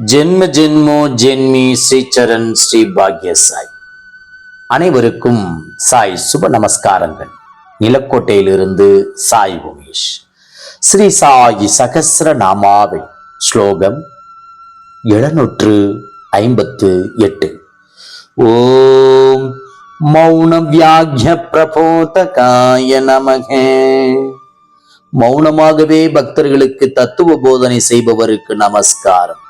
ஜென்ம ஜென்மோ ஜென்மி ஸ்ரீச்சரண் ஸ்ரீ பாக்ய சாய் அனைவருக்கும் சாய் சுப நமஸ்காரங்கள். நிலக்கோட்டையிலிருந்து சாய் உமேஷ். ஸ்ரீ சாயி சகசிர நாமாவை ஸ்லோகம் எழுநூற்று ஐம்பத்து எட்டு. ஓம் மௌன வியாக்ய பிரபோதகாய நமகே. மௌனமாகவே பக்தர்களுக்கு தத்துவ போதனை செய்பவருக்கு நமஸ்காரம்.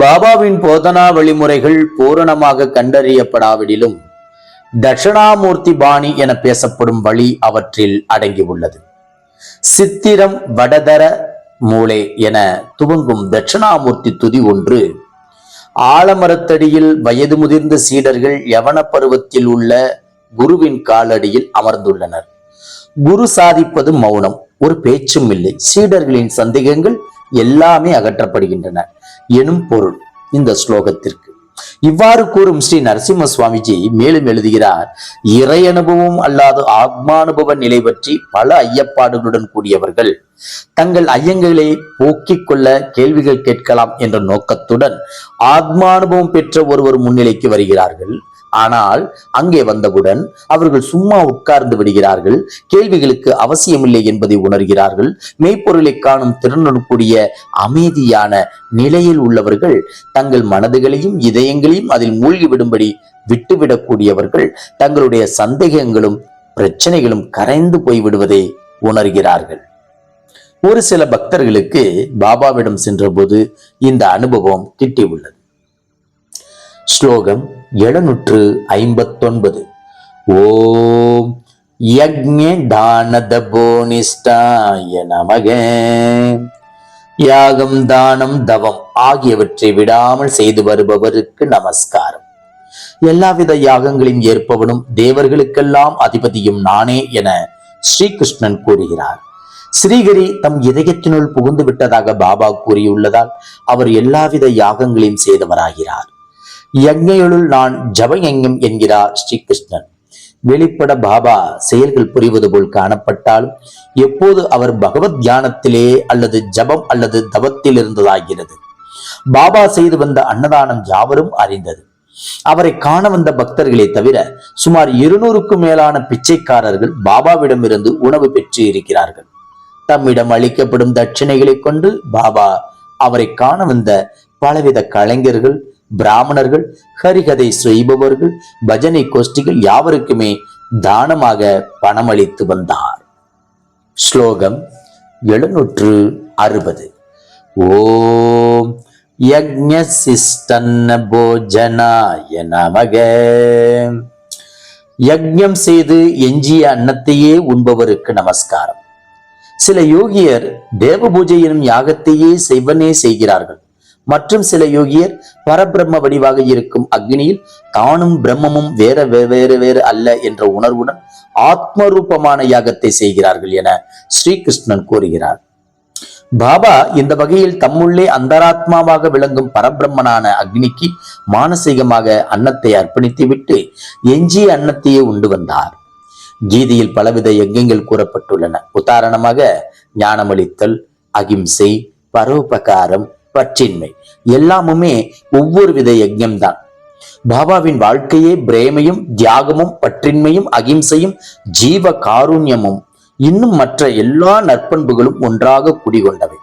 பாபாவின் போதனா வழிமுறைகள் பூரணமாக கண்டறியப்படாவிடிலும் தட்சணாமூர்த்தி பாணி என பேசப்படும் வழி அவற்றில் அடங்கியுள்ளது. சித்திரம் வடதர மூளை என துவங்கும் தட்சிணாமூர்த்தி துதி ஒன்று ஆலமரத்தடியில் வயது முதிர்ந்த சீடர்கள் யவன பருவத்தில் உள்ள குருவின் காலடியில் அமர்ந்துள்ளனர். குரு சாதிப்பது மௌனம். ஒரு பேச்சும் இல்லை. சீடர்களின் சந்தேகங்கள் எல்லாமே அகற்றப்படுகின்றன. எனும் பொருள் இந்த ஸ்லோகத்திற்கு. இவ்வாறு கூறும் ஸ்ரீ நரசிம்ம சுவாமிஜி மேலும் எழுதுகிறார் இறை அனுபவம் அல்லாத ஆத்மானுபவ நிலை பற்றி பல ஐயப்பாடுகளுடன் கூடியவர்கள் தங்கள் ஐயங்களை போக்கிக் கொள்ள கேள்விகள் கேட்கலாம் என்ற நோக்கத்துடன் ஆத்மானுபவம் பெற்ற ஒருவர் முன்னிலைக்கு வருகிறார்கள். ஆனால் அங்கே வந்தவுடன் அவர்கள் சும்மா உட்கார்ந்து விடுகிறார்கள் கேள்விகளுக்கு அவசியமில்லை என்பதை உணர்கிறார்கள். மெய்ப்பொருளை காணும் திறனுடன் கூடிய அமைதியான நிலையில் உள்ளவர்கள் தங்கள் மனதுகளையும் இதயங்களையும் அதில் மூழ்கிவிடும்படி விட்டுவிடக்கூடியவர்கள் தங்களுடைய சந்தேகங்களும் பிரச்சனைகளும் கரைந்து போய்விடுவதை உணர்கிறார்கள். ஒரு சில பக்தர்களுக்கு பாபாவிடம் சென்றபோது இந்த அனுபவம் கிட்டியுள்ளது. ஸ்லோகம் எழுநூற்று ஐம்பத்தொன்பது. ஓம் யக்ஞ தானதபோனிஷ்டாய நமக. யாகம் தானம் தவம் ஆகியவற்றை விடாமல் செய்து வருபவருக்கு நமஸ்காரம். எல்லாவித யாகங்களையும் ஏற்பவனும் தேவர்களுக்கெல்லாம் அதிபதியும் நானே என ஸ்ரீகிருஷ்ணன் கூறுகிறார். ஸ்ரீகரி தம் இதயத்தினுள் புகுந்து விட்டதாக பாபா கூறியுள்ளதால் அவர் எல்லாவித யாகங்களையும் செய்தவராகிறார். யஜ்ஞையுள் நான் ஜபயங்கம் என்கிறார் ஸ்ரீகிருஷ்ணன். வெளிப்பட பாபா செயல்கள் புரிவது போல் காணப்பட்டாலும் எப்போது அவர் பகவத் தியானத்திலே அல்லது ஜபம் அல்லது தவத்தில் இருந்ததாகிறது. பாபா செய்து வந்த அன்னதானம் யாவரும் அறிந்தது. அவரை காண வந்த பக்தர்களே தவிர சுமார் இருநூறுக்கும் மேலான பிச்சைக்காரர்கள் பாபாவிடமிருந்து உணவு பெற்று இருக்கிறார்கள். தம்மிடம் அளிக்கப்படும் தட்சிணைகளை கொண்டு பாபா அவரை காண வந்த பலவித கலைஞர்கள் பிராமணர்கள் ஹரிகதை செய்பவர்கள் பஜனை கோஷ்டிகள் யாவருக்குமே தானமாக பணமளித்து வந்தார். ஸ்லோகம் எழுநூற்று அறுபது. ஓம் யக்ஞசிஷ்டன்ன போஜனாய நமக. யக்ஞம் செய்து எஞ்சிய அன்னத்தையே உண்பவருக்கு நமஸ்காரம். சில யோகியர் தேவ பூஜை எனும் யாகத்தையே செய்வனே செய்கிறார்கள். மற்றும் சில யோகியர் பரபிரம்ம வடிவாக இருக்கும் அக்னியில் தானும் பிரம்மமும் வேற வேறு வேறு அல்ல என்ற உணர்வுடன் ஆத்மரூபமான யாகத்தை செய்கிறார்கள் என ஸ்ரீகிருஷ்ணன் கூறுகிறார். பாபா இந்த வகையில் தம்முள்ளே அந்தராத்மாவாக விளங்கும் பரபிரம்மனான அக்னிக்கு மானசீகமாக அன்னத்தை அர்ப்பணித்து விட்டு எஞ்சிய அன்னத்தையே உண்டு வந்தார். கீதையில் பலவித யஜ்யங்கள் கூறப்பட்டுள்ளன. உதாரணமாக ஞானமளித்தல் அகிம்சை பரோபகாரம் பற்றின்மை. எல்லாமுமே ஒவ்வொரு வித யஜ்யம் தான் பாபாவின் வாழ்க்கையே பிரேமையும் தியாகமும் பற்றின்மையும் அகிம்சையும் ஜீவ காருண்யமும் இன்னும் மற்ற எல்லா நற்பண்புகளும் ஒன்றாக குடிகொண்டவை.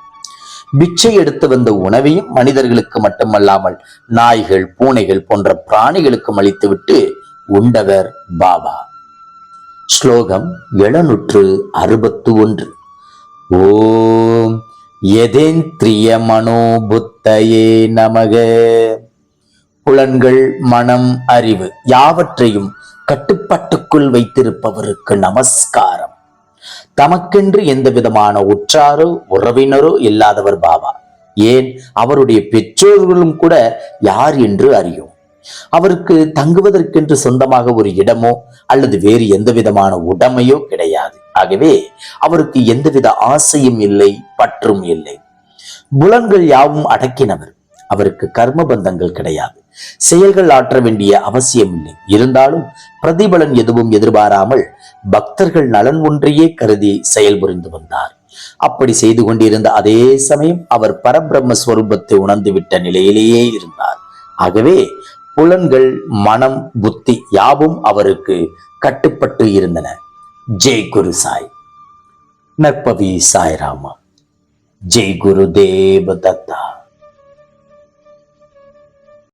பிச்சை எடுத்து வந்த உணவையும் மனிதர்களுக்கு மட்டுமல்லாமல் நாய்கள் பூனைகள் போன்ற பிராணிகளுக்கும் அளித்துவிட்டு உண்டவர் பாபா. ஸ்லோகம் எழுநூற்று அறுபத்து ஒன்று. ஓம் எதேந்திரிய மனோபுத்தையே நமக. புலன்கள் மனம் அறிவு யாவற்றையும் கட்டுப்பாட்டுக்குள் வைத்திருப்பவருக்கு நமஸ்காரம். தமக்கென்று எந்த விதமான உற்றாரோ உறவினரோ இல்லாதவர் பாபா ஏன்? அவருடைய பெற்றோர்களும் கூட யார் என்று அறியும். அவருக்கு தங்குவதற்கென்று சொந்தமாக ஒரு இடமோ அல்லது வேறு எந்த விதமான உடைமையோ கிடையாது. ஆகவே அவருக்கு எந்தவித ஆசையும் இல்லை பற்றும் இல்லை. புலன்கள் யாவும் அடக்கினவர். அவருக்கு கர்ம பந்தங்கள் கிடையாது. செயல்கள் ஆற்ற வேண்டிய அவசியம் இல்லை. இருந்தாலும் பிரதிபலன் எதுவும் எதிர்பாராமல் பக்தர்கள் நலன் ஒன்றையே கருதி செயல்புரிந்து வந்தார். அப்படி செய்து கொண்டிருந்த அதே சமயம் அவர் பரபிரம்ம ஸ்வரூபத்தை உணர்ந்துவிட்ட நிலையிலேயே இருந்தார். ஆகவே புலன்கள் மனம் புத்தி யாவும் அவருக்கு கட்டுப்பட்டு இருந்தன. ஜெய் குரு சாய் நற்பவி சாய்ராமா ஜெய் குரு தேவ தத்தா